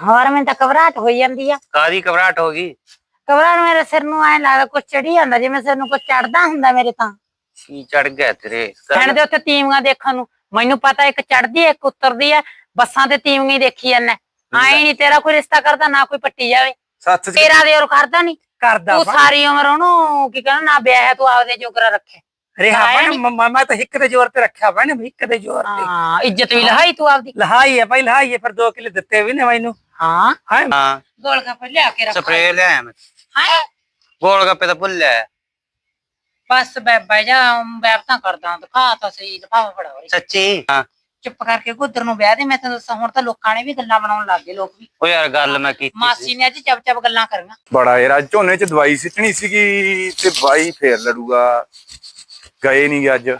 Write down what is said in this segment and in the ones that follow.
ਹੋਰ ਮੈਨੂੰ ਤਾਂ ਘਬਰਾਹਟ ਹੋਈ ਜਾਂਦੀ ਆ। ਕਾਦੀ ਘਬਰਾਹਟ ਹੋ ਗਈ? ਘਬਰਾਹਟ ਮੇਰੇ ਸਿਰ ਨੂੰ ਐ ਲੱਗਦਾ ਕੁਛ ਚੜੀ ਜਾਂਦਾ ਜਿਵੇਂ ਸਿਰ ਨੂੰ ਕੁਛ ਚੜਦਾ ਹੁੰਦਾ ਮੇਰੇ ਤਾਂ। ਕੀ ਚੜ ਗਿਆ ਤੇਰੇ? ਕਹਿਣ ਦੇ ਉੱਥੇ ਤੀਵੀਆਂ ਦੇਖਣ ਨੂੰ। ਮੈਨੂੰ ਪਤਾ ਇੱਕ ਚੜਦੀ ਇੱਕ ਉਤਰਦੀ ਆ ਬੱਸਾਂ ਤੇ ਤੀਵੀਆਂ ਹੀ ਦੇਖੀ ਜਾਂਦਾ। ਆਏ ਨਹੀਂ ਤੇਰਾ ਕੋਈ ਰਿਸ਼ਤਾ ਕਰਦਾ ਨਾ ਕੋਈ ਪੱਟੀ ਜਾਵੇ। ਸੱਚ ਚ ਤੇਰਾ ਦੇ ਔਰ ਕਰਦਾ ਨਹੀਂ ਕਰਦਾ ਤੂੰ ਸਾਰੀ ਉਮਰ ਉਹਨੂੰ ਕੀ ਕਹਿਣਾ ਨਾ ਵਿਆਹ ਹੈ ਤੂੰ ਆਪਦੇ ਜੋਗਰਾ ਰੱਖੇ। ਰਿਹਾ ਆਇਆ ਨੀ। ਤਾਂ ਹਿੱਕ ਦੇ ਜ਼ੋਰ ਤੇ ਰੱਖਿਆ ਭੈਣ ਹਿੱਕ ਦੇ ਜ਼ੋਰ ਤੇ। ਹਾਂ ਇੱਜ਼ਤ ਵੀ ਲਹਾਈ ਤੂੰ ਆਪਦੀ। ਲਹਾਈ ਹੈ ਭਾਈ ਲਹਾਈ ਹੈ ਫਿਰ 2 ਕਿਲੇ ਦਿੱਤੇ ਵੀ ਨੇ ਮੈਨੂੰ। ਹਾਂ। ਹਾਂ। ਹਾਂ। ਗੋਲ ਗੱਪੇ ਲਿਆ ਕੇ ਰੱਖ। ਸਪਰੇ ਲਿਆਇਆ ਮੈਂ। ਹਾਂ। ਗੋਲ ਗੱਪੇ ਤਾਂ ਭੁੱਲ ਲਿਆ ਬਸ ਜਾ ਕਰਦਾ ਦਿਖਾ ਤਾਂ ਸਹੀ ਲਫਾਫਾ ਫੜਾ ਹੋਰੀ ਸੱਚੀ? ਹਾਂ। ਚੁੱਪ ਕਰਕੇ ਗੁੱਦਰ ਨੂੰ ਵਿਆਹ ਦੇ ਮੈਂ ਤੈਨੂੰ ਦੱਸਾਂ ਹੁਣ ਤਾਂ ਲੋਕਾਂ ਨੇ ਵੀ ਗੱਲਾਂ ਬਣਾਉਣ ਲੱਗ ਗਏ ਲੋਕ ਵੀ। ਉਹ ਯਾਰ ਗੱਲ ਮੈਂ ਕੀਤੀ ਮਾਸੀ ਨੇ ਅੱਜ ਚੱਪ ਚੱਪ ਗੱਲਾਂ ਕਰੀਆਂ। ਬੜਾ ਯਾਰ ਅੱਜ ਝੋਨੇ ਚ ਦਵਾਈ ਸਿੱਟਣੀ ਸੀਗੀ ਤੇ ਬਾਈ ਫੇਰ ਲੜੂਗਾ। ਗਏ ਨਹੀਂ ਅੱਜ।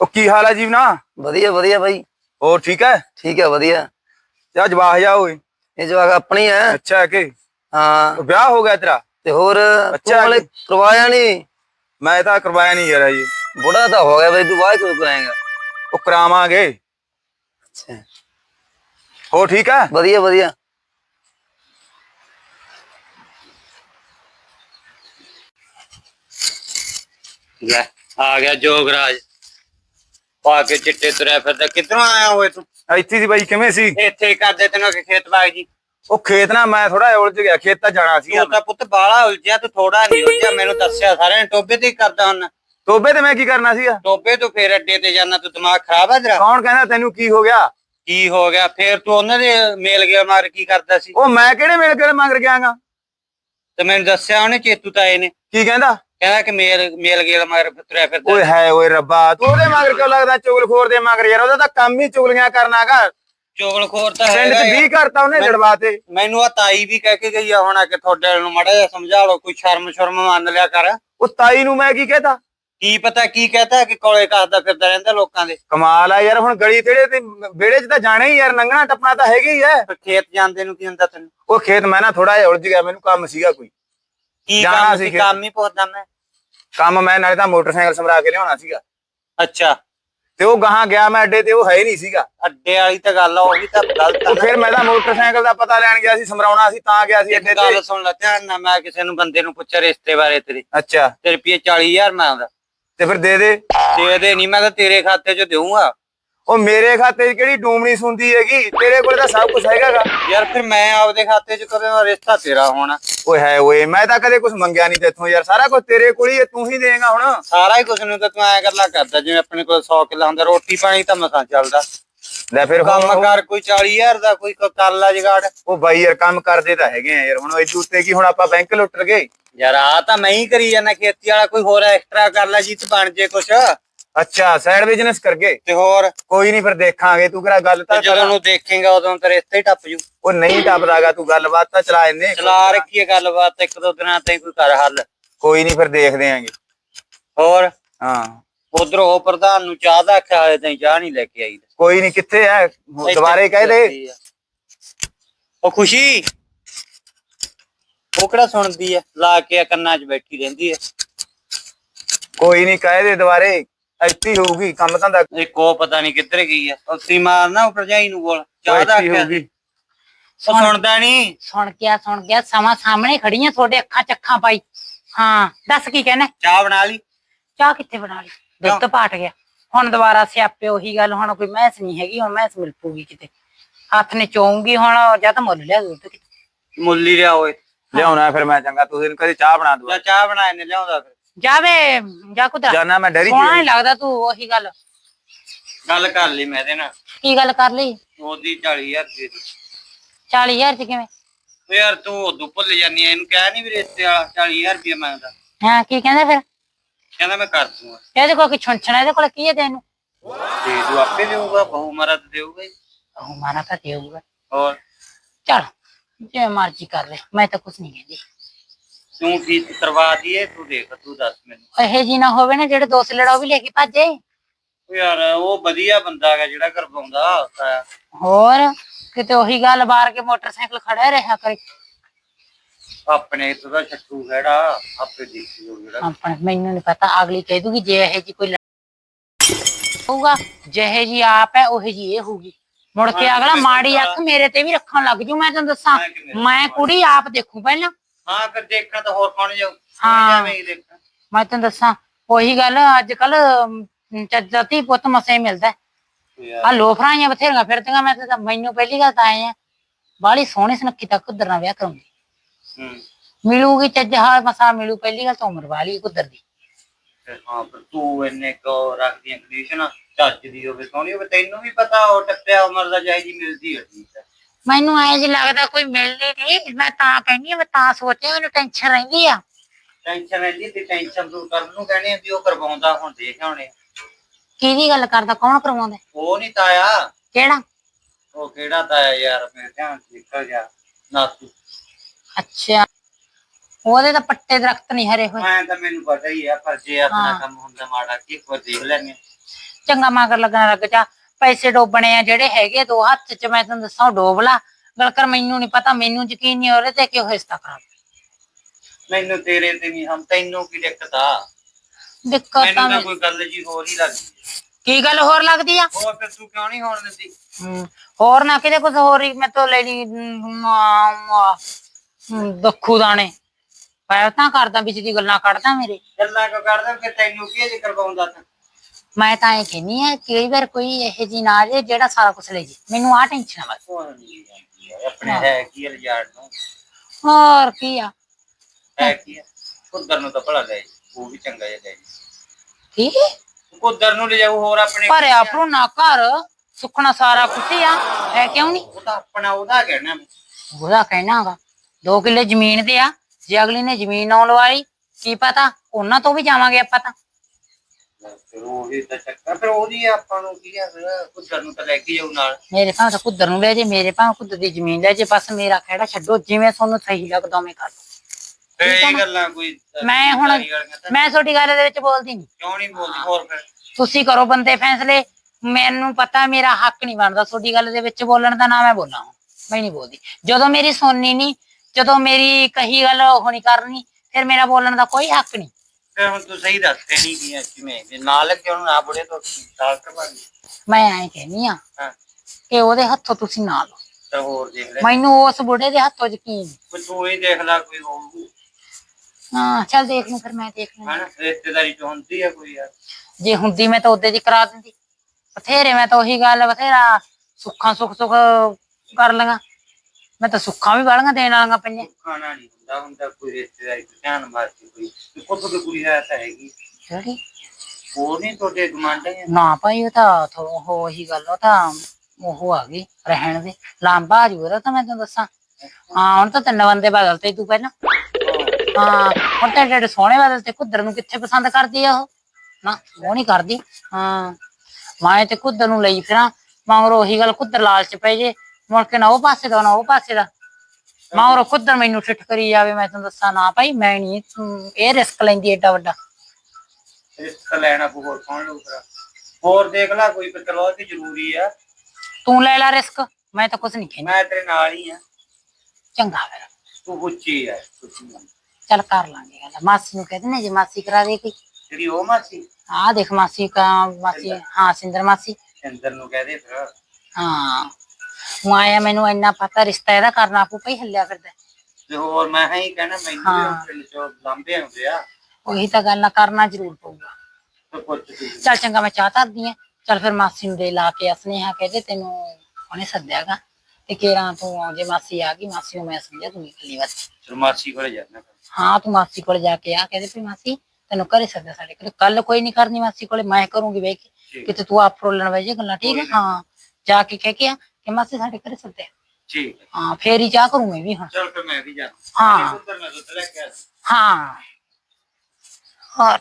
ਉਹ ਕੀ ਹਾਲ ਹੈ ਜੀਵਨਾ? ਵਧੀਆ ਵਧੀਆ ਬਾਈ। ਹੋਰ ਠੀਕ ਹੈ ਠੀਕ ਹੈ ਵਧੀਆ। ਤੇ ਅੱਜ ਬਾਹ ਜਾ ਓਏ। ਇਹ ਜਵਾਕ ਆਪਣੀ ਹੈ ਅੱਛਾ ਹੈ ਕਿ? ਹਾਂ। ਵਿਆਹ ਹੋ ਗਿਆ ਤੇਰਾ? ਤੇ ਹੋਰ ਅੱਛਾ ਤੂੰ ਵਾਲੇ ਜੀ। ਕਰਵਾਇਆ ਨਹੀਂ ਮੈਂ ਤਾਂ ਕਰਵਾਇਆ ਨਹੀਂ ਯਾਰ ਜੀ ਬੁੜਾ ਤਾਂ ਹੋ ਗਿਆ ਬਈ ਤੂੰ ਬਾਅਦ ਕਿਉਂ ਕਰਾਏਗਾ? ਉਹ ਕਰਾਵਾਂਗੇ। ਅੱਛਾ। ਹੋ ਠੀਕ ਹੈ ਵਧੀਆ ਵਧੀਆ। ਲੈ ਆ ਗਿਆ ਜੋਗਰਾਜ। ਪਾ ਕੇ ਚਿੱਟੇ ਤੁਰਿਆ ਫਿਰਦਾ। ਕਿੱਧਰੋਂ ਆਇਆ ਹੋਏ ਤੂੰ? ਇੱਥੇ ਸੀ ਬਾਈ ਕਿਵੇਂ ਸੀ? ਇੱਥੇ ਕਰਦੇ ਤੈਨੂੰ ਕਿ ਖੇਤ ਬਾਗ ਜੀ। ਉਹ ਖੇਤ ਨਾ ਮੈਂ ਥੋੜਾ ਉਲਝ ਗਿਆ ਖੇਤ ਤਾਂ ਜਾਣਾ ਸੀ ਤੂੰ ਤਾਂ ਪੁੱਤ ਬਾਲਾ ਉਲਝਿਆ ਤੂੰ ਥੋੜਾ ਨਹੀਂ ਉਲਝਿਆ ਮੈਨੂੰ ਦੱਸਿਆ ਸਾਰਿਆਂ ਨੇ ਟੋਬੇ ਤੇ ਹੀ ਕਰਦਾ ਹੁਣ ਤੋਬੇ ਤੇ ਮੈਂ ਕੀ ਕਰਨਾ ਸੀਗਾ? ਟੋਬੇ ਤੋਂ ਫੇਰ ਅੱਡੇ ਤੇ ਜਾਣਾ ਤੂੰ ਦਿਮਾਗ ਖਰਾਬ ਆ ਤੇਰਾ? ਕੌਣ ਕਹਿੰਦਾ ਤੈਨੂੰ ਕੀ ਹੋ ਗਿਆ? ਕੀ ਹੋ ਗਿਆ? ਫੇਰ ਤੂੰ ਉਹਨਾਂ ਦੇ ਮੇਲ ਗਿਆ ਮਾਰ ਕੀ ਕਰਦਾ ਸੀ? ਉਹ ਮੈਂ ਕਿਹੜੇ ਮੇਲ ਕੇ ਮੰਗ ਗਿਆਗਾ ਤੇ ਮੈਨੂੰ ਦੱਸਿਆ ਉਹਨੇ ਚੇਤੂ ਤਾਏ ਨੇ। ਕੀ ਕਹਿੰਦਾ? ਕਹਿੰਦਾ ਕਿ ਮੇਲ ਮੇਲ ਗਿਆ ਮਾਰ ਤੁਰਿਆ ਫਿਰਦਾ। ਓਏ ਹੈ ਓਏ ਰੱਬਾ ਤੂੰ ਉਹਦੇ ਮਗਰ ਕਿਉਂ ਲੱਗਦਾ ਚੁਗਲਖੋਰ ਦੇ ਮਗਰ ਯਾਰ? ਉਹਦਾ ਤਾਂ ਕੰਮ ਹੀ ਚੁਗਲੀਆਂ ਕਰਨਾਗਾ ਚੋਗਲ ਖੋਰ ਤਾਂ ਪਿੰਡ ਹੈਗਾ 'ਚ ਯਾਰ। 20 ਕਰਤਾ ਉਹਨੇ ਜੜਵਾ ਤੇ। ਮੈਨੂੰ ਆ ਤਾਈ ਵੀ ਕਹਿ ਕੇ ਗਈ ਆ ਹੁਣ ਆ ਕਿ ਤੁਹਾਡੇ ਵਾਲੇ ਨੂੰ ਮੜਾ ਜਿਹਾ ਸਮਝਾ ਲਓ ਕੋਈ ਸ਼ਰਮ ਸ਼ਰਮ ਮੰਨ ਲਿਆ ਕਰ। ਉਹ ਤਾਈ ਨੂੰ ਮੈਂ ਕੀ ਕਹਤਾ? ਕੀ ਪਤਾ ਕੀ ਕਹਤਾ ਕਿ ਕੋਲੇ ਕੱਸਦਾ ਫਿਰਦਾ ਰਹਿੰਦਾ ਲੋਕਾਂ ਦੇ। ਕਮਾਲ ਆ ਯਾਰ ਹੁਣ ਗਲੀ ਤੇੜੇ ਤੇ ਵਿਹੜੇ 'ਚ ਤਾਂ ਜਾਣਾ ਹੀ ਯਾਰ ਲੰਘਣਾ ਟੱਪਣਾ ਤਾਂ ਹੈਗਾ ਹੀ ਹੈ ਫਿਰ ਖੇਤ ਜਾਂਦੇ ਨੂੰ ਕੀ ਹੁੰਦਾ ਤੈਨੂੰ? ਉਹ ਖੇਤ ਮੈਂ ਨਾ ਥੋੜਾ ਜਿਹਾ ਉਲਝ ਗਿਆ ਮੈਨੂੰ ਕੰਮ ਸੀਗਾ ਕੋਈ। ਕੀ ਜਾਣਾ ਕੰਮ ਸੀ ਸੀ ਖੇਤ। ਕੰਮ ਹੀ ਪੁੱਛਦਾ ਮੈਂ। ਕੰਮ ਮੈਂ ਨਾਲੇ ਤਾਂ ਮੋਟਰਸਾਈਕਲ ਸਮਰਾ ਕੇ ਲਿਆਉਣਾ ਸੀਗਾ। ਅੱਛਾ। ਤੇ ਉਹ ਗਾਹਾਂ ਗਿਆ ਮੈਂ ਅੱਡੇ ਤੇ ਉਹ ਹੈ ਹੀ ਨਹੀਂ ਸੀਗਾ। ਅੱਡੇ ਵਾਲੀ ਤਾਂ ਗੱਲ ਆ ਉਹ ਵੀ ਤਾਂ ਗਲਤ ਆ ਉਹ ਫਿਰ ਮੈਂ ਤਾਂ ਮੋਟਰਸਾਈਕਲ ਦਾ ਪਤਾ ਲੈਣ ਗਿਆ ਸੀ ਸਮਰਾਉਣਾ ਸੀ ਤਾਂ ਗਿਆ ਸੀ ਅੱਡੇ ਗੱਲ ਤੇ। ਸੁਣ ਲੈ ਧਿਆਨ ਨਾਲ ਮੈਂ ਕਿਸੇ ਨੂੰ ਬੰਦੇ ਨੂੰ ਪੁੱਛਿਆ ਰਿਸ਼ਤੇ ਬਾਰੇ ਤੇਰੇ। ਅੱਛਾ। ਤੇ ਰੁਪਏ 40000 ਮੈਂ ਆਉਂਦਾ ਤੇ ਫਿਰ ਦੇ ਦੇ। ਦੇ ਦੇ ਨਹੀਂ ਮੈਂ ਤਾਂ ਤੇਰੇ ਖਾਤੇ 'ਚ ਦੇਊਂਗਾ। ਉਹ ਮੇਰੇ ਖਾਤੇ 'ਚ ਕਿਹੜੀ ਡੂਮਣੀ ਸੁੰਦੀ ਹੈਗੀ? ਤੇਰੇ ਕੋਲ ਤਾਂ ਸਭ ਕੁਝ ਹੈਗਾਗਾ। ਯਾਰ ਫਿਰ ਮੈਂ ਆਪਦੇ ਖਾਤੇ 'ਚ ਕਦੇ ਰਿਸ਼ਤਾ ਤੇਰਾ ਹੋਣਾ? ਓਏ ਹੈ ਓਏ ਮੈਂ ਤਾਂ ਕਦੇ ਕੁਝ ਮੰਗਿਆ ਨਹੀਂ ਤੇਥੋਂ ਯਾਰ। ਸਾਰਾ ਕੁਝ ਤੇਰੇ ਕੋਲ ਹੀ ਹੈ ਤੂੰ ਹੀ ਦੇਂਗਾ ਹੁਣ। ਸਾਰਾ ਹੀ ਕੁਛ ਨੂੰ ਤਾਂ ਤੂੰ ਐ ਗੱਲਾਂ ਕਰਦਾ ਜਿਵੇਂ ਆਪਣੇ ਕੋਲ 100 ਕਿੱਲਾ ਹੁੰਦਾ ਰੋਟੀ ਪਾਣੀ ਤਾਂ ਮਸਾਂ ਚੱਲਦਾ। ਲੈ ਫਿਰ ਕੰਮ ਕਰ ਕੋਈ 40000 ਦਾ ਕੋਈ ਕ- ਕਰ ਲਾ ਜਗਾੜ। ਉਹ ਬਾਈ ਯਾਰ ਕੰਮ ਕਰਦੇ ਤਾਂ ਹੈਗੇ ਆ ਯਾਰ। ਹੁਣ ਇਹ ਉੱਤੇ ਕੀ ਹੁਣ ਆਪਾਂ ਬੈਂਕ ਲੁੱਟ ਗਏ? ਯਾਰ ਆ ਤਾਂ ਮੈਂ ਹੀ ਕਰੀ ਜਾਂਦਾ ਖੇਤੀ ਵਾਲਾ ਕੋਈ ਹੋਰ ਐਕਸਟਰਾ ਕਰ ਲੈ ਜੀ ਤੇ ਬਣ ਜੇ ਕੁਛ। ਅੱਛਾ ਸਾਈਡ ਬਿਜ਼ਨਸ ਕਰਗੇ। ਤੇ ਹੋਰ? ਕੋਈ ਨਹੀਂ ਫਿਰ ਦੇਖਾਂਗੇ ਤੂੰ ਕਿਹੜਾ ਗੱਲ ਤੇ ਤਾਂ ਜਦੋਂ ਨੂੰ ਦੇਖੇਗਾ ਉਦੋਂ ਤੇ ਰਿਸ਼ਤਾ ਹੀ ਟੱਪ ਜੂ। ਉਹ ਨਹੀਂ ਟੱਪਦਾਗਾ ਤੂੰ ਗੱਲਬਾਤ ਤਾਂ ਚਲਾ ਇੰਨੇ। ਚਲਾ ਰੱਖੀ ਹੈ ਗੱਲਬਾਤ ਇੱਕ ਦੋ ਦਿਨਾਂ ਤੇ ਕੋਈ ਕਰ ਹੱਲ। ਕੋਈ ਨਹੀਂ ਫਿਰ ਦੇਖਦੇ ਆਂਗੇ। ਹੋਰ? ਹਾਂ। ਉਧਰ ਉਹ ਪ੍ਰਧਾਨ ਨੂੰ ਚਾਹ ਦਾ ਖਿਆਲ ਤਾਂ ਚਾਹ ਨਹੀਂ ਲੈ ਕੇ ਆਈ। ਕੋਈ ਨਹੀਂ ਕਿੱਥੇ ਹੈ ਦੁਬਾਰੇ ਕਹਿ ਦੇ। ਉਹ ਖੁਸ਼ੀ? ਉਹ ਕਿਹੜਾ ਸੁਣਦੀ ਹੈ ਲਾ ਕੇ ਕੰਨਾਂ 'ਚ ਬੈਠੀ ਰਹਿੰਦੀ ਹੈ ਕੋਈ ਨਹੀਂ ਕਹਿ ਦੇ ਦੁਬਾਰੇ। ਇੱਥੇ ਹੀ ਹੋਊਗੀ ਕੰਮ ਧੰਦਾ ਇਹ ਕੋ ਪਤਾ ਨਹੀਂ ਕਿੱਧਰ ਗਈ ਹੈ ਉੱਤੀ ਮਾਰਨਾ ਉਹ ਭਰਜਾਈ ਨੂੰ ਬੋਲ ਚਾਹ ਦਾ ਇੱਥੇ ਹੀ ਹੋਊਗੀ। ਉਹ ਸੁਣਦਾ ਨਹੀਂ ਸੁਣ ਗਿਆ ਸੁਣ ਗਿਆ ਸਮਾਂ ਸਾਹਮਣੇ ਖੜੀਆਂ ਤੁਹਾਡੇ ਅੱਖਾਂ ਚ ਅੱਖਾਂ ਪਾਈ। ਹਾਂ ਦੱਸ ਕੀ ਕਹਿਣਾ? ਚਾਹ ਬਣਾ ਲਈ। ਚਾਹ ਕਿੱਥੇ ਬਣਾ ਲਈ? ਦੁੱਧ ਪਾਟ ਗਿਆ। ਹੁਣ ਦੁਬਾਰਾ ਸਿਆਪੇ ਉਹੀ ਗੱਲ ਹੁਣ ਕੋਈ ਮੈਸ ਨਹੀਂ ਹੈਗੀ ਹੁਣ ਮੈਸ ਮਿਲ ਪੂਗੀ ਕਿਤੇ। ਹੱਥ ਨੇ ਚੋਉਂਗੀ ਹੁਣ ਜਾਂ ਤਾਂ ਮੁੱਲ ਲਿਆ ਦੁੱਧ ਕਿਤੇ। ਮੁੱਲੀ ਲਿਆ ਓਏ ਲਿਆਉਣਾ ਫਿਰ ਮੈਂ ਚੰਗਾ ਤੁਸੀਂ ਇਹਨੂੰ ਕਦੇ ਚਾਹ ਬਣਾ ਜਾਂ ਚਾਹ ਬਣਾਏ ਨੇ ਲਿਆਉਂਦਾ ਫਿਰ। ਜਾਵੇ ਜਾ ਕੁਦਰਾ ਜਾਨਾ ਮੈਂ ਡੈਰੀ ਸੋਹਣਾ ਨਹੀਂ ਲੱਗਦਾ ਤੂੰ ਉਹੀ ਗੱਲ। ਗੱਲ ਕਰ ਲਈ ਮੈਂ ਇਹਦੇ ਨਾਲ। ਕੀ ਗੱਲ ਕਰ ਲਈ? ਉਹਦੀ 40000 ਦੇ। ਦੇ 40000 ਚ ਕਿਵੇਂ? ਓ ਯਾਰ ਤੂੰ ਉਦੋਂ ਭੁੱਲ ਜਾਨੀ ਐ ਇਹਨੂੰ ਕਹਿ ਨਹੀਂ ਵੀ ਰਿਸ਼ਤੇ ਵਾਲਾ 40000 ਰੁਪਏ ਮੰਗਦਾ ਹਾਂ ਕੀ ਕਹਿੰਦਾ ਫਿਰ? ਕਹਿੰਦਾ ਮੈਂ ਕਰ ਦੂੰਗਾ। ਇਹਦੇ ਕੋਲ ਕੀ ਛੁੰਛਣਾ ਇਹਦੇ ਕੋਲ ਕੀ ਹੈ ਤੈਨੂੰ? ਤੇ ਤੂੰ ਆਪੇ ਦੇਊਗਾ ਬਹੁ ਮਰਾ ਤੇ ਦੇਊਗਾ ਹੀ। ਉਹ ਮਾਰਾ ਤਾਂ ਦੇਊਗਾ। ਹੋਰ? ਚਲ ਜੇ ਮਰਜ਼ੀ ਕਰ ਲੈ ਮੈਂ ਤਾਂ ਕੁਝ ਨਹੀਂ ਕਹਿੰਦੀ। ਤੂੰ ਠੀਕ ਕਰਵਾ ਦਈਏ? ਤੂੰ ਦੇਖ ਤੂੰ ਦੱਸ ਮੈਨੂੰ। ਇਹੇ ਜੀ ਨਾ ਹੋਵੇ ਨਾ ਜਿਹੜੇ ਦੋਸਤ ਲੜਾ ਉਹ ਵੀ ਲੈ ਕੇ ਭੱਜੇ ਯਾਰ ਉਹ ਵਧੀਆ ਬੰਦਾ ਹੈਗਾ ਜਿਹੜਾ ਕਰਵਾਉਂਦਾ ਹੋਰ ਕਿਤੇ ਉਹੀ ਗੱਲ ਬਾਰ ਕੇ ਮੋਟਰਸਾਈਕਲ ਖੜਾ ਰਿਹਾ ਕਰੇ। ਆਪਣੇ ਇੱਥੇ ਦਾ ਛੱਟੂ ਖੜਾ ਆਪੇ ਦੇਖੀ ਜਿਹੜਾ। ਆਪਾਂ ਮੈਨੂੰ ਨਹੀਂ ਪਤਾ ਅਗਲੀ ਕਹਿ ਦੂਗੀ ਜੇ ਇਹ ਜੀ ਕੋਈ ਲੜ- ਹੋਊਗਾ ਜਿਹੇ ਜੀ ਆਪ ਹੈ ਉਹੇ ਜੀ ਇਹ ਹੋਊਗੀ। ਮੁੜ ਕੇ ਹਾਂ, ਅਗਲਾ ਮੈਂ ਮਾੜੀ। ਅੱਖ ਮੇਰੇ ਤੇ ਵੀ ਰੱਖਣ ਲੱਗ ਜੂ ਮੈਂ ਤੈਨੂੰ ਦੱਸਾਂ। ਮੈਂ ਕਿਵੇਂ ਮੈਂ ਰੱਖਾਂ? ਕੁੜੀ ਆਪ ਦੇਖੂ ਪਹਿਲਾਂ। ਹਾਂ ਫਿਰ ਦੇਖਣਾ ਤਾਂ ਹੋਰ ਕੌਣ ਜਾਊ। ਹਾਂ। ਜਾਵੇਂ ਹੀ ਦੇਖਣਾ ਮੈਂ ਤੈਨੂੰ ਦੱਸਾਂ ਉਹੀ ਗੱਲ ਅੱਜ ਕੱਲ ਚੱਜਤੀ ਪੁੱਤ ਮਸੇ ਮਿਲਦਾ ਆ ਲੋਫਰਾਂ ਬਥੇਰੀਆਂ ਫਿਰਦੀਆਂ ਮੈਂ ਤਾਂ ਮੈਨੂੰ ਪਹਿਲੀ ਗੱਲ ਤਾਂ ਆਏ ਆ ਬਾਲੀ ਸੋਹਣੀ ਸੁਨੱਖੀ ਤੱਕ ਉਧਰ ਨਾਲ ਵਿਆਹ ਕਰਾਉਂਗੀ ਹੂੰ। ਮਿਲੂਗੀ ਚੱਜ ਹਾਂ ਮਸਾ ਮਿਲੂ ਪਹਿਲੀ ਗੱਲ ਤਾਂ ਉਮਰ ਵਾਲੀ ਕੁਦਰ ਦੀ। ਫਿਰ ਹਾਂ ਪਰ ਤੂੰ ਇੰਨੇ ਕੋ ਰੱਖਦੀਆਂ ਕੰਡੀਸ਼ਨ ਚੱਜ ਦੀ ਹੋਵੇ ਸੋਹਣੀ ਹੋਵੇ? ਤੈਨੂੰ ਵੀ ਪਤਾ ਉਹ ਟੱਪਿਆ ਉਮਰ ਦਾ ਜਾਈ ਜੀ ਮਿਲਦੀ ਹੈ ਠੀਕ ਹੈ ਮੈਨੂੰ ਐ ਜੀ ਲੱਗਦਾ ਕੋਈ ਮਿਲਣੀ ਨਹੀਂ ਮੈਂ ਤਾਂ ਕਹਿੰਦੀ ਆ ਮੈਂ ਤਾਂ ਸੋਚਿਆ ਮੈਨੂੰ ਟੈਨਸ਼ਨ ਰਹਿੰਦੀ ਆ। ਟੈਨਸ਼ਨ ਲੈਂਦੀ ਤੇ ਟੈਨਸ਼ਨ ਦੂਰ ਕਰਨ ਨੂੰ ਕਹਿੰਦੇ ਆ ਵੀ ਉਹ ਕਰਵਾਉਂਦਾ ਹੁਣ ਦੇਖ ਆਉਣੇ ਕਿਹਦੀ ਗੱਲ ਕਰਦਾ ਕੌਣ ਕਰਵਾਉਂਦਾ? ਉਹ ਨਹੀਂ ਤਾਇਆ। ਕਿਹੜਾ? ਉਹ ਕਿਹੜਾ ਤਾਇਆ ਯਾਰ ਮੇਰੇ ਧਿਆਨ ਚ ਨਿਕਲ ਗਿਆ ਨਾਸੂ। ਅੱਛਾ। ਉਹਦੇ ਤਾਂ ਪੱਟੇ ਦਰਖਤ ਨਹੀਂ ਹਰੇ ਹੋਏ। ਮੈਂ ਤਾਂ ਮੈਨੂੰ ਪਤਾ ਹੀ ਆ ਪਰ ਜੇ ਆਪਣਾ ਹਾਂ। ਕੰਮ ਹੁੰਦਾ ਮਾੜਾ ਕੀ ਇੱਕ ਵਾਰ ਦੇਖ ਲੈਣੇ ਚੰਗਾ ਮਗਰ ਲੱਗਣਾ ਲੱਗ ਜਾ। ਪੈਸੇ ਡੋਬਣੇ ਆ ਜਿਹੜੇ ਹੈਗੇ ਦੋ ਹੱਥ ਚ ਮੈਂ ਤੈਨੂੰ ਦੱਸਾਂ ਡੋਬ ਲਾ। ਗੱਲ ਕਰ ਮੈਨੂੰ ਨਹੀਂ ਪਤਾ ਮੈਨੂੰ ਯਕੀਨ ਨਹੀਂ ਉਹਦੇ ਤੇ ਕਿਉਂ ਹਿਸਤਾ ਖਰਾਬ ਮੈਨੂੰ ਤੇਰੇ ਤੇ ਨਹੀਂ ਹਮ ਤੈਨੂੰ ਕੀ ਦਿੱਕਤ ਆ? ਦਿੱਕਤ ਮੈਨੂੰ ਤਾਂ ਕੋਈ ਗੱਲ ਜੀ ਹੋਰ ਹੀ ਲੱਗਦੀ ਹੈ। ਕੀ ਗੱਲ ਹੋਰ ਲੱਗਦੀ ਆ? ਹੋਰ ਫਿਰ ਤੂੰ ਕਿਉਂ ਨਹੀਂ ਹੋਣ ਦਿੰਦੀ? ਹਮ, ਹੋਰ ਨਾ ਕਿਤੇ ਕੁਝ ਹੋਰ ਹੀ ਮੈਂ ਤੋਂ ਲੈਣੀ ਦੱਖੂ ਦਾਣੇ। ਪਾਇਆ ਤਾਂ ਕਰਦਾ ਵਿੱਚ ਦੀ ਗੱਲਾਂ ਕੱਢਦਾ ਮੇਰੇ। ਗੱਲਾਂ ਕਿਉਂ ਕਰਦਾ ਕਿ ਤੈਨੂੰ ਕੀ ਜੇ ਕਰਵਾਉਂਦਾ ਤੂੰ? ਮੈਂ ਤਾਂ ਇਹ ਕਹਿੰਨੀ ਆ ਕਈ ਵਾਰ ਕੋਈ ਇਹੋ ਜੀ ਨਾ ਜੇ ਜਿਹੜਾ ਸਾਰਾ ਕੁਝ ਲੈ ਜੇ। ਮੈਨੂੰ ਆ ਟੈਨਸ਼ਨ ਆ ਬਸ। ਹੋਰ ਨਹੀਂ ਜਾਂਦੀ ਆ, ਆਪਣੇ ਹੈ ਕੀ ਲਿਜਾੜ ਨੂੰ ਹੋਰ ਕੀ ਆ? ਹੈ ਕੀ ਆ? ਉਧਰ ਨੂੰ ਤਾਂ ਭਲਾ ਲੈ ਜਾਈ, ਉਹ ਵੀ ਚੰਗਾ ਜਿਹਾ ਲੈ ਕੀ? ਉਧਰ ਨੂੰ ਲੈ ਜਾਊ ਹੋਰ ਆਪਣੇ ਭਰਿਆ ਭਰੂਣਾ ਘਰ ਸੁੱਖਣਾ ਸਾਰਾ ਕੁਝ ਹੀ ਆ। ਹੈ ਕਿਉਂ ਨਹੀਂ ਉਹ ਤਾਂ ਆਪਣਾ ਉਹਦਾ ਕਹਿਣਾ ਉਹਦਾ ਕਹਿਣਾਗਾ ਦੋ ਕਿੱਲੇ ਜ਼ਮੀਨ ਦੇ ਆ। ਜੇ ਅਗਲੀ ਨੇ ਜ਼ਮੀਨ ਨਾ ਲਵਾਈ ਕੀ ਪਤਾ? ਉਹਨਾਂ ਤੋਂ ਵੀ ਜਾਵਾਂਗੇ ਆਪਾਂ ਤਾਂ। ਫਿਰ ਉਹ ਹੀ ਤਾਂ ਚੱਕਰ ਫਿਰ ਉਹਦੀ ਆਪਾਂ ਨੂੰ ਕੀ ਆ ਫਿਰ ਉਧਰ ਨੂੰ ਤਾਂ ਲੈ ਕੇ ਜਾਊ ਨਾਲ। ਮੇਰੇ ਭਾਵੇਂ ਤਾਂ ਕੁੱਦਰ ਨੂੰ ਲੈ ਜੇ ਮੇਰੇ ਭਾਵੇਂ ਕੁੱਦਰ ਦੀ ਜ਼ਮੀਨ ਲੈ ਜੇ ਬਸ ਮੇਰਾ ਖਹਿੜਾ ਛੱਡੋ ਜਿਵੇਂ ਤੁਹਾਨੂੰ ਸਹੀ ਲੱਗਦਾ ਉਵੇਂ ਕਰ ਲਓ। ਫਿਰ ਠੀਕ ਆ ਇਹ ਨਾ? ਗੱਲਾਂ ਕੋਈ ਮੈਂ ਹੁਣ ਸਾਰੀ ਗੱਲਾਂ ਤਾਂ ਮੈਂ ਤੁਹਾਡੀ ਗੱਲ ਦੇ ਵਿੱਚ ਬੋਲਦੀ ਨਹੀਂ। ਕਿਉਂ ਨਹੀਂ ਬੋਲਦੀ? ਹੋਰ ਫਿਰ? ਤੁਸੀਂ ਕਰੋ ਬੰਦੇ ਫੈਸਲੇ। ਮੈਨੂੰ ਪਤਾ ਮੇਰਾ ਹੱਕ ਨਹੀਂ ਬਣਦਾ ਤੁਹਾਡੀ ਗੱਲ ਦੇ ਵਿੱਚ ਬੋਲਣ ਦਾ ਨਾ ਮੈਂ ਬੋਲਾਂ। ਮੈਂ ਨਹੀਂ ਬੋਲਦੀ। ਜਦੋਂ ਮੇਰੀ ਸੁਣਨੀ ਨਹੀਂ ਜਦੋਂ ਮੇਰੀ ਕਹੀ ਗੱਲ ਉਹ ਨਹੀਂ ਕਰਨੀ ਫਿਰ ਮੇਰਾ ਬੋਲਣ ਦਾ ਕੋਈ ਹੱਕ ਨਹੀਂ। ਫਿਰ ਹੁਣ ਤੂੰ ਸਹੀ ਦੱਸ ਕਹਿਣੀ ਕੀ ਹੈ ਕਿਵੇਂ? ਜੇ ਨਾ ਲੱਗੇ ਉਹਨੂੰ ਨਾ ਬੁੜੇ ਤੋਂ ਸਾਲ ਕਰਵਾ ਲਈ। ਮੈਂ ਐਂ ਕਹਿੰਨੀ ਆ ਹਾਂ। ਕਿ ਉਹਦੇ ਹੱਥੋਂ ਤੁਸੀਂ ਨਾ ਲਓ ਤਾਂ ਹੋਰ ਦੇਖ ਲੈ। ਮੈਨੂੰ ਉਸ ਬੁੱਢੇ ਦੇ ਹੱਥੋਂ ਯਕੀਨ ਨੀ। ਕੋਈ ਤੂੰ ਹੀ ਦੇਖ ਲੈ ਕੋਈ ਹੋਊ ਹਾਂ ਚੱਲ ਦੇਖ ਲੂ ਫਿਰ ਮੈਂ ਦੇਖ ਲੂ। ਹਨਾ ਰਿਸ਼ਤੇਦਾਰੀ ਚ ਹੁੰਦੀ ਆ ਕੋਈ ਯਾਰ। ਜੇ ਹੁੰਦੀ ਮੈਂ ਤਾਂ ਉਹਦੇ ਦੀ ਕਰਾ ਦਿੰਦੀ। ਬਥੇਰੇ ਮੈਂ ਤਾਂ ਉਹੀ ਗੱਲ ਬਥੇਰਾ ਸੁੱਖਾਂ ਸੁੱਖ ਸੁੱਖ ਕਰ ਲਗਾ ਮੈਂ ਤਾਂ ਸੁੱਖਾਂ ਵੀ ਵਾਲੀਆਂ ਦੇਣ ਵਾਲੀਆਂ ਪਈਆਂ। ਖਾਣਾ ਨਹੀਂ ਹੁੰਦਾ ਹੁੰਦਾ ਕੋਈ ਰਿਸ਼ਤੇਦਾਰੀ ਚ ਧਿਆਨ ਮਾਰਦੀ ਕੋਈ ਕੁੱਤ ਦੀ ਕੁੜੀ ਹੈ ਤਾਂ ਹੈਗੀ। ਜਿਹੜੀ ਉਹ ਨਹੀਂ ਤੁਹਾਡੇ ਗਮਾਂਡੇ ਨਾ ਭਾਈ ਉਹ ਤਾਂ ਥੋ- ਉਹ ਉਹੀ ਗੱਲ ਉਹ ਤਾਂ ਉਹ ਆ ਗਈ ਰਹਿਣ ਦੇ। ਲਾਂਬਾ ਜੀ ਉਹਦਾ ਤਾਂ ਮੈਂ ਤੈਨੂੰ ਦੱਸਾਂ। ਹਾਂ ਹੁਣ ਤਾਂ ਤਿੰਨ ਬੰਦੇ ਬਦਲਤੇ ਤੂੰ ਪਹਿਲਾਂ। ਹਾਂ ਹੁਣ ਤਾਂ ਜਿਹੜੇ ਸੋਹਣੇ ਬਦਲਤੇ ਕੁੱਦਰ ਨੂੰ ਕਿੱਥੇ ਪਸੰਦ ਕਰਦੀ ਆ ਉਹ? ਨਾ ਉਹ ਨਹੀਂ ਕਰਦੀ। ਹਾਂ ਮੈਂ ਤੇ ਕੁੱਦਰ ਨੂੰ ਲਈ ਫਿਰਾਂ ਮਗਰ ਉਹੀ ਗੱਲ ਕੁੱਦਰ ਲਾਲਚ ਪੈ ਜੇ। ਮੁੜ ਕੇ ਨਾ ਉਹ ਪਾਸੇ ਦਾ ਨਾ ਉਹ ਪਾਸੇ ਦਾ ਮਗਰ ਕੁੱਦਰ ਮੈਨੂੰ ਠਿੱਠ ਕਰੀ ਜਾਵੇ ਮੈਂ ਤੈਨੂੰ ਦੱਸਾਂ ਨਾ ਭਾਈ ਮੈਂ ਨਹੀਂ ਇਹ ਰਿਸਕ ਲੈਂਦੀ ਏਡਾ ਵੱਡਾ ਰਿਸਕ ਲੈਣਾ ਕੋਈ ਹੋਰ ਕੌਣ ਲਊਗਾ ਹੋਰ ਦੇਖ ਲੈ ਕੋਈ ਪਤਲੋ ਦੀ ਜ਼ਰੂਰੀ ਆ ਤੂੰ ਲੈ ਲੈ ਰਿਸਕ ਮੈਂ ਤਾਂ ਕੁਝ ਨਹੀਂ ਕਹਿੰਦੀ ਮੈਂ ਤੇਰੇ ਨਾਲ ਹੀ ਆ ਚੰਗਾ ਫਿਰ ਤੂੰ ਉੱਚੀ ਆ ਕੁਛ ਨੀ। ਚੱਲ ਕਰ ਲਾਂਗੇ ਗੱਲ ਮਾਸੀ ਨੂੰ ਕਹਿੰਦੇ ਨੇ ਜੇ ਮਾਸੀ ਕਰਾ ਦੇ ਕੋਈ ਤੇਰੀ ਉਹ ਮਾਸੀ ਆ ਦੇਖ ਮਾਸੀ ਕਾ ਮਾਸੀ ਹਾਂ ਸਿੰਦਰ ਮਾਸੀ ਅੰਦਰ ਨੂੰ ਕਹਦੇ ਫਿਰ ਹਾਂ ਉਹ ਆਇਆ ਮੈਨੂੰ ਇੰਨਾ ਪਤਾ ਰਿਸ਼ਤਾ ਇਹਦਾ ਕਰਨਾ ਪਊ ਪਈ ਹੱਲਿਆ ਫਿਰਦਾ ਤੇ ਹੋਰ ਮੈਂ ਹੀ ਕਹਿਣਾ ਮੈਨੂੰ ਵੀ ਹਾਂ। ਉਹ ਪਿੰਡ ਚੋਂ ਲਾਂਬੇ ਆਉਂਦੇ ਆ। ਉਹੀ ਤਾਂ ਗੱਲ ਨਾ ਕਰਨਾ ਜ਼ਰੂਰ ਪਊਗਾ। ਤੇ ਪੁੱਛ ਤੂੰ ਚੱਲ ਚੰਗਾ ਮੈਂ ਚਾਹ ਧਰਦੀ ਆ। ਚੱਲ ਫਿਰ ਮਾਸੀ ਨੂੰ ਦੇ ਲਾ ਕੇ ਅਸਨੇਹਾ ਕਹਦੇ ਤੈਨੂੰ ਉਹਨੇ ਸੱਦਿਆਗਾ ਤੇ ਕਿਹੜਾ ਤੂੰ ਜੇ ਮਾਸੀ ਆ ਗਈ ਮਾਸੀ ਨੂੰ ਮੈਂ ਸਮਝਿਆ ਤੂੰ ਇਕੱਲੀ ਬਸ ਚਲ ਮਾਸੀ ਕੋਲੇ ਜਾਣਾ ਹਾਂ ਤੂੰ ਮਾਸੀ ਕੋਲ ਜਾ ਕੇ ਆ ਕਹਦੇ ਵੀ ਮਾਸੀ ਤੈਨੂੰ ਘਰੇ ਸੱਦਿਆ ਸਾਡੇ ਕੋਲ। ਕੱਲ ਕੋਈ ਨਹੀਂ ਕਰਨੀ ਮਾਸੀ ਕੋਲੇ ਮੈਂ ਕਰੂੰਗੀ ਬਹਿ ਕੇ। ਠੀਕ। ਕਿਤੇ ਤੂੰ ਆਪ ਫਰੋਲਣ ਬਹਿ ਜੇ ਗੱਲਾਂ ਠੀਕ ਹੈ ਹਾਂ ਜਾ ਕੇ ਕਹਿ ਕੇ ਆ ਕਿ ਮਾਸੀ ਸਾਡੇ ਘਰੇ ਸੱਦਿਆ ਠੀਕ ਹੈ ਹਾਂ ਫੇਰ ਹੀ ਚਾਹ ਕਰੂੰ ਮੈਂ ਵੀ ਹੁਣ ਚਲ ਫਿਰ ਮੈਂ ਵੀ ਜਾਣਾ ਹਾਂ। ਉੱਧਰ ਮੈਂ ਦੁੱਧ ਲੈ ਕੇ ਆ ਹਾਂ ਹੋਰ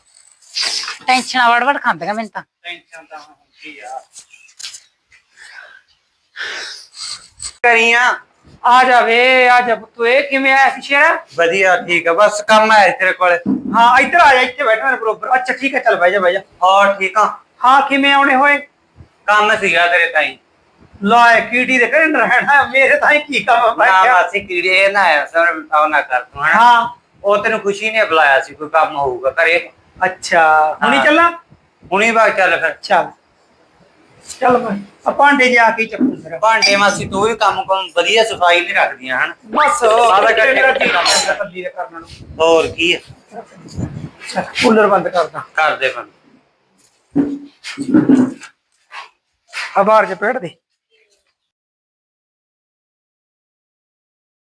ਟੈਨਸ਼ਨ ਵੜ ਵੜ ਖਾਂਦੀਆਂ ਮੈਨੂੰ ਤਾਂ ਟੈਨਸ਼ਨ ਤਾਂ ਹੁੰਦੀ ਆ ਕਰੀਆਂ ਆ ਜਾਵੇ ਆ ਜਾ ਤੂੰ ਇਹ ਕਿਵੇਂ ਆਇਆ ਸੀ ਸ਼ੇਰਾ ਵਧੀਆ ਠੀਕ ਆ ਬਸ ਕੰਮ ਆਇਆ ਤੇਰੇ ਕੋਲੇ ਹਾਂ ਇੱਧਰ ਆ ਜਾ ਇੱਥੇ ਬੈਠਾ ਮੇਰੇ ਬਰੋਬਰ ਅੱਛਾ ਠੀਕ ਹੈ ਚੱਲ ਬਹਿ ਜਾ ਬਹਿ ਜਾ ਹੋਰ ਠੀਕ ਆ ਹਾਂ ਕਿਵੇਂ ਆਉਣੇ ਹੋਏ ਕੰਮ ਸੀਗਾ ਤੇਰੇ ਤਾਈ ਲਾਏ ਕੀਟੀ ਦੇ ਕਰਨ ਰਹਿਣਾ ਮੇਰੇ ਤਾਂ ਕੀ ਕੰਮ ਨਾ ਬੈਠਾ ਮਾਸੀ ਕੀੜੇ ਨਾ ਆਇਆ ਸਰ ਬਤਾਓ ਨਾ ਕਰ ਤੂੰ ਹਨਾ? ਹਾਂ। ਉਹ ਤੈਨੂੰ ਖੁਸ਼ੀ ਨੇ ਬੁਲਾਇਆ ਸੀ ਕੋਈ ਕੰਮ ਹੋਊਗਾ ਘਰੇ। ਅੱਛਾ ਹੁਣੀ ਹਾਂ। ਚੱਲਾਂ? ਹੁਣੀ ਬਾਅਦ ਚੱਲ ਫਿਰ। ਚੱਲ। ਚੱਲ ਮੈਂ ਆ ਭਾਂਡੇ ਜਾ ਕੇ ਹੀ ਚੱਕੂ ਫਿਰ। ਭਾਂਡੇ ਮਾਸੀ ਤੂੰ ਵੀ ਕੰਮ ਕੰਮ ਵਧੀਆ ਸਫ਼ਾਈ ਨਹੀਂ ਰੱਖਦੀਆਂ ਹਨ? ਬਸ ਸਾਰਾ ਕਰਕੇ ਮੇਰਾ ਜੀ ਕੰਮ ਕੱਲੀ ਦੇ ਕਰਨ ਨੂੰ। ਹੋਰ ਕੀ ਚੱਲ, ਕੂਲਰ ਬੰਦ ਕਰਦਾ। ਕਰਦੇ ਬੰਦ। ਆ ਬਾਹਰ ਚ ਪੇੜ ਦੇ।